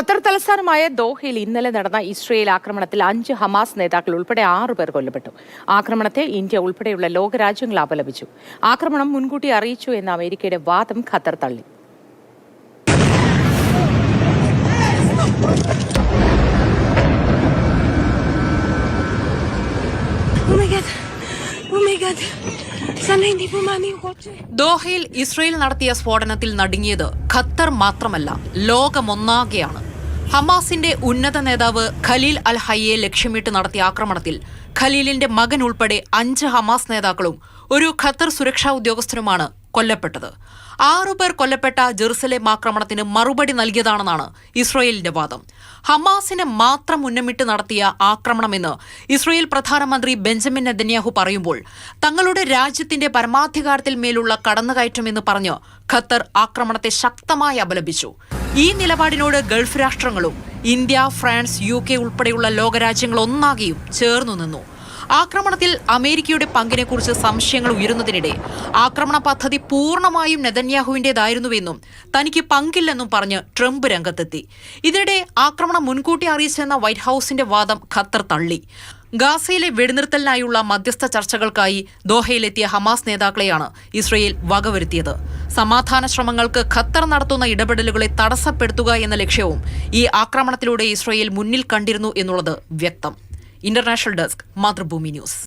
Qatar തലസ്ഥാനമായ ദോഹയിൽ ഇന്നലെ നടന്ന ഇസ്രയേൽ ആക്രമണത്തിൽ അഞ്ച് ഹമാസ് നേതാക്കൾ ഉൾപ്പെടെ ആറു പേർ കൊല്ലപ്പെട്ടു. ആക്രമണത്തെ ഇന്ത്യ ഉൾപ്പെടെയുള്ള ലോകരാജ്യങ്ങൾ അപലപിച്ചു. ആക്രമണം മുൻകൂട്ടി അറിയിച്ചു എന്ന അമേരിക്കയുടെ വാദം ഖത്തർ തള്ളി. Oh. Oh. ദോഹയിൽ ഇസ്രയേൽ നടത്തിയ സ്ഫോടനത്തിൽ നടുങ്ങിയത് ഖത്തർ മാത്രമല്ല ലോകമൊന്നാകെയാണ്. ഹമാസിന്റെ ഉന്നത നേതാവ് ഖലീൽ അൽ ഹയ്യെ ലക്ഷ്യമിട്ട് നടത്തിയ ആക്രമണത്തിൽ ഖലീലിന്റെ മകൻ ഉൾപ്പെടെ അഞ്ച് ഹമാസ് നേതാക്കളും ഒരു ഖത്തർ സുരക്ഷാ ഉദ്യോഗസ്ഥനുമാണ് കൊല്ലപ്പെട്ടത്. ആറുപേർ കൊല്ലപ്പെട്ട ജെറുസലേം ആക്രമണത്തിന് മറുപടി നൽകിയതാണെന്നാണ് ഇസ്രയേലിന്റെ വാദം. ഹമാസിനെ മാത്രം ഉന്നമിട്ട് നടത്തിയ ആക്രമണമെന്ന് ഇസ്രയേൽ പ്രധാനമന്ത്രി ബെഞ്ചമിൻ നെതന്യാഹു പറയുമ്പോൾ തങ്ങളുടെ രാജ്യത്തിന്റെ പരമാധികാരത്തിൽ മേലുള്ള കടന്നുകയറ്റം എന്ന് പറഞ്ഞ് ഖത്തർ ആക്രമണത്തെ ശക്തമായി അപലപിച്ചു. ഈ നിലപാടിനോട് ഗൾഫ് രാഷ്ട്രങ്ങളും ഇന്ത്യ ഫ്രാൻസ് യു കെ ഉൾപ്പെടെയുള്ള ലോകരാജ്യങ്ങൾ ഒന്നാകെയും ചേർന്നു നിന്നു. ആക്രമണത്തിൽ അമേരിക്കയുടെ പങ്കിനെക്കുറിച്ച് സംശയങ്ങൾ ഉയരുന്നതിനിടെ ആക്രമണ പദ്ധതി പൂർണമായും നെതന്യാഹുവിന്റേതായിരുന്നുവെന്നും തനിക്ക് പങ്കില്ലെന്നും പറഞ്ഞ് ട്രംപ് രംഗത്തെത്തി. ഇതിനിടെ ആക്രമണം മുൻകൂട്ടി അറിയിച്ചെന്ന വൈറ്റ് ഹൌസിന്റെ വാദം ഖത്തർ തള്ളി. ഗാസയിലെ വെടിനിർത്തലിനായുള്ള മധ്യസ്ഥ ചർച്ചകൾക്കായി ദോഹയിലെത്തിയ ഹമാസ് നേതാക്കളെയാണ് ഇസ്രയേൽ വകവരുത്തിയത്. സമാധാന ശ്രമങ്ങൾക്ക് ഖത്തർ നടത്തുന്ന ഇടപെടലുകളെ തടസ്സപ്പെടുത്തുക എന്ന ലക്ഷ്യവും ഈ ആക്രമണത്തിലൂടെ ഇസ്രയേൽ മുന്നിൽ കണ്ടിരുന്നു എന്നുള്ളത് വ്യക്തം. International desk Mathrubhumi news